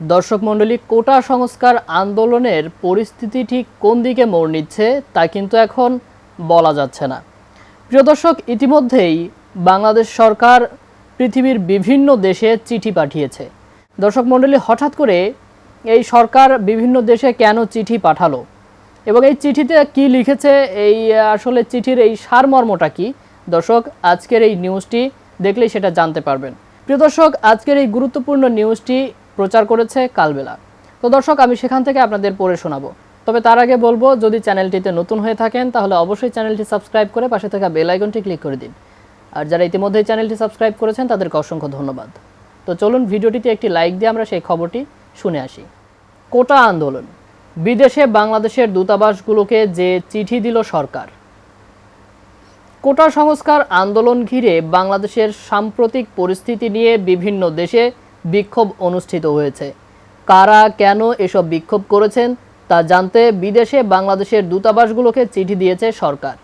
দর্শক মণ্ডলী, কোটা সংস্কার আন্দোলনের পরিস্থিতি ঠিক কোন দিকে মোড় নিচ্ছে তা কিন্তু এখন বলা যাচ্ছে না। প্রিয় দর্শক, ইতিমধ্যেই বাংলাদেশ সরকার পৃথিবীর বিভিন্ন দেশে চিঠি পাঠিয়েছে। দর্শক মণ্ডলী, হঠাৎ করে এই সরকার বিভিন্ন দেশে কেন চিঠি পাঠালো? এবং এই চিঠিতে কি লিখেছে? এই, আসলে চিঠির এই সারমর্মটা কি? দর্শক, আজকের এই নিউজটি দেখলেই সেটা জানতে পারবেন। প্রিয় দর্শক, আজকের এই গুরুত্বপূর্ণ নিউজটি প্রচার করেছে কালবেলা। তো দর্শক, আমি সেখান থেকে আপনাদের পড়ে শোনাবো। তবে তার আগে বলব, যদি চ্যানেলটিতে নতুন হয়ে থাকেন, তাহলে অবশ্যই চ্যানেলটি সাবস্ক্রাইব করে পাশে থাকা বেল আইকনটি ক্লিক করে দিন। আর যারা ইতিমধ্যেই চ্যানেলটি সাবস্ক্রাইব করেছেন, তাদেরকে অসংখ্য ধন্যবাদ। তো চলুন, ভিডিওটিতে একটি লাইক দিয়ে আমরা সেই খবরটি শুনে আসি। কোটা আন্দোলন। বিদেশে বাংলাদেশের দূতাবাসগুলোকে যে চিঠি দিল সরকার। কোটা সংস্কার আন্দোলন ঘিরে বাংলাদেশের সাম্প্রতিক পরিস্থিতি নিয়ে বিভিন্ন দেশে বিক্ষোভ অনুষ্ঠিত হয়েছে। কারা কেন এসব বিক্ষোভ করেছেন তা জানতে বিদেশে বাংলাদেশের দূতাবাসগুলোকে চিঠি দিয়েছে সরকার।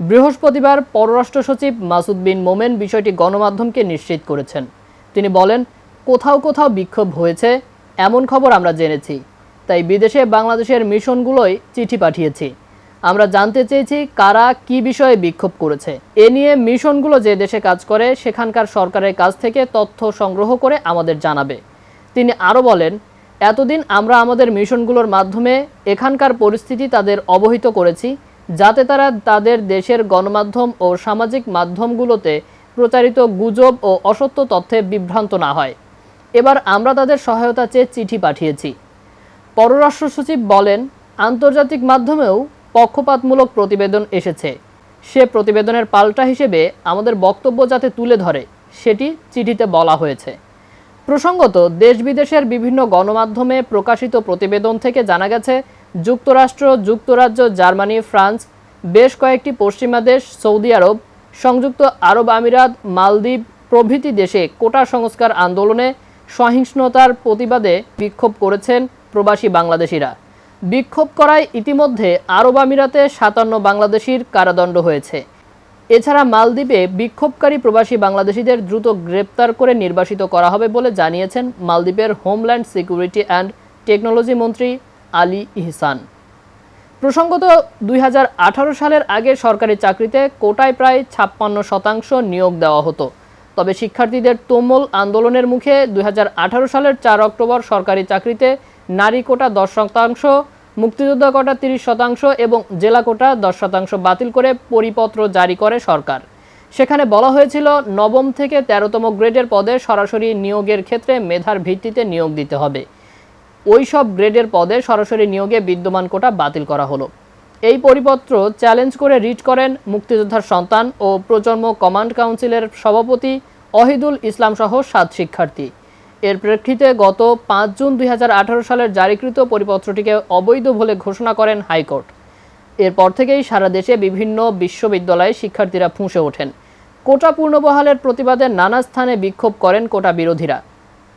বৃহস্পতিবার পররাষ্ট্র সচিব মাসুদ বিন মোমেন বিষয়টি গণমাধ্যমকে নিশ্চিত করেছেন। তিনি বলেন, কোথাও কোথাও বিক্ষোভ হয়েছে, এমন খবর আমরা জেনেছি, তাই বিদেশে বাংলাদেশের মিশনগুলোই চিঠি পাঠিয়েছি। আমরা জানতে চেয়েছি কারা কি বিষয়ে বিক্ষোভ করেছে। এ নিয়ে মিশনগুলো যে দেশে কাজ করে, সেখানকার সরকারের কাছ থেকে তথ্য সংগ্রহ করে আমাদের জানাবে। তিনি আরও বলেন, এতদিন আমরা আমাদের মিশনগুলোর মাধ্যমে এখানকার পরিস্থিতি তাদের অবহিত করেছি, যাতে তারা তাদের দেশের গণমাধ্যম ও সামাজিক মাধ্যমগুলোতে প্রচারিত গুজব ও অসত্য তথ্যে বিভ্রান্ত না হয়। এবার আমরা তাদের সহায়তা চেয়ে চিঠি পাঠিয়েছি। পররাষ্ট্র সচিব বলেন, আন্তর্জাতিক মাধ্যমেও পক্ষপাতমূলক প্রতিবেদন এসেছে। সে প্রতিবেদনের পাল্টা হিসেবে আমাদের বক্তব্য যাতে তুলে ধরে, সেটি চিঠিতে বলা হয়েছে। প্রসঙ্গত দেশ বিদেশের বিভিন্ন গণমাধ্যমে প্রকাশিত প্রতিবেদন থেকে জানা গেছে, যুক্তরাষ্ট্র, যুক্তরাজ্য, জার্মানি, ফ্রান্স, বেশ কয়েকটি পশ্চিমা দেশ, সৌদি আরব, সংযুক্ত আরব আমিরাত, মালদ্বীপ প্রভৃতি দেশে কোটা সংস্কার আন্দোলনে সহিংসতার প্রতিবাদে বিক্ষোভ করেছেন প্রবাসী বাংলাদেশিরা। বিক্ষোভ করায় ইতিমধ্যে আরব আমিরাতে সাতান্ন বাংলাদেশির কারাদণ্ড হয়েছে। এছাড়া মালদ্বীপে বিক্ষোভকারী প্রবাসী বাংলাদেশিদের দ্রুত গ্রেপ্তার করে নির্বাসিত করা হবে বলে জানিয়েছেন মালদ্বীপের হোমল্যান্ড সিকিউরিটি অ্যান্ড টেকনোলজি মন্ত্রী আলী ইহসান। প্রসঙ্গত, দুই হাজার আঠারো সালের আগে সরকারি চাকরিতে কোটায় প্রায় ছাপ্পান্ন শতাংশ নিয়োগ দেওয়া হতো। তবে শিক্ষার্থীদের তুমুল আন্দোলনের মুখে দুই হাজার আঠারো সালের চার অক্টোবর সরকারি চাকরিতে নারী কোটা দশ শতাংশ, মুক্তিযোদ্ধা কোটা তিরিশ শতাংশ এবং জেলা কোটা দশ শতাংশ বাতিল করে পরিপত্র জারি করে সরকার। সেখানে বলা হয়েছিল, নবম থেকে তেরোতম গ্রেডের পদে সরাসরি নিয়োগের ক্ষেত্রে মেধার ভিত্তিতে নিয়োগ দিতে হবে। ওই সব গ্রেডের পদে সরাসরি নিয়োগে বিদ্যমান কোটা বাতিল করা হলো। এই পরিপত্র চ্যালেঞ্জ করে রিট করেন মুক্তিযোদ্ধার সন্তান ও প্রজন্ম কমান্ড কাউন্সিলের সভাপতি অহিদুল ইসলাম সহ সাত শিক্ষার্থী। এর প্রেক্ষিতে গত পাঁচ জুন দুই হাজার আঠেরো সালের জারিকৃত পরিপত্রটিকে অবৈধ বলে ঘোষণা করেন হাইকোর্ট। এরপর থেকেই সারা দেশে বিভিন্ন বিশ্ববিদ্যালয়ে শিক্ষার্থীরা ফুঁসে ওঠেন। কোটা পূর্ণবহালের প্রতিবাদে নানা স্থানে বিক্ষোভ করেন কোটা বিরোধীরা।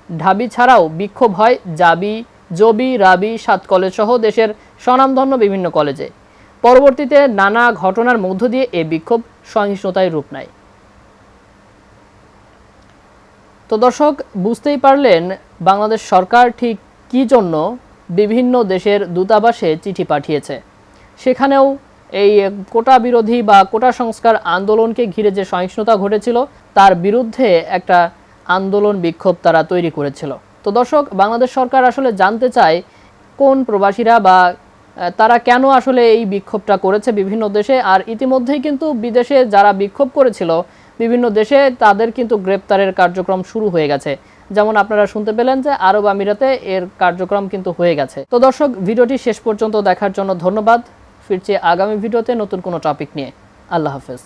ঢাবি ছাড়াও বিক্ষোভ হয় জাবি, জবি, রাবি, সাত কলেজ সহ দেশের স্বনামধন্য বিভিন্ন কলেজে। পরবর্তীতে নানা ঘটনার মধ্য দিয়ে এ বিক্ষোভ সহিংসতায় রূপ নেয়। তো দর্শক, বুঝতেই পারলেন বাংলাদেশ সরকার ঠিক কী জন্য বিভিন্ন দেশের দূতাবাসে চিঠি পাঠিয়েছে। সেখানেও এই কোটা বিরোধী বা কোটা সংস্কার আন্দোলনকে ঘিরে যে সহিংসতা ঘটেছিল, তার বিরুদ্ধে একটা আন্দোলন বিক্ষোভ তারা তৈরি করেছিল। তো দর্শক, বাংলাদেশ সরকার আসলে জানতে চায় কোন প্রবাসীরা বা তারা কেন আসলে এই বিক্ষোভটা করেছে বিভিন্ন দেশে? আর ইতিমধ্যেই কিন্তু বিদেশে যারা বিক্ষোভ করেছিল, বিভিন্ন দেশে তাদের কিন্তু গ্রেপ্তারের কার্যক্রম শুরু হয়ে গেছে। যেমন আপনারা শুনতে পেলেন যে আরব আমিরাতে এর কার্যক্রম কিন্তু হয়ে গেছে। তো দর্শক, ভিডিওটি শেষ পর্যন্ত দেখার জন্য ধন্যবাদ। ফিরছি আগামী ভিডিওতে নতুন কোনো টপিক নিয়ে। আল্লাহ হাফেজ।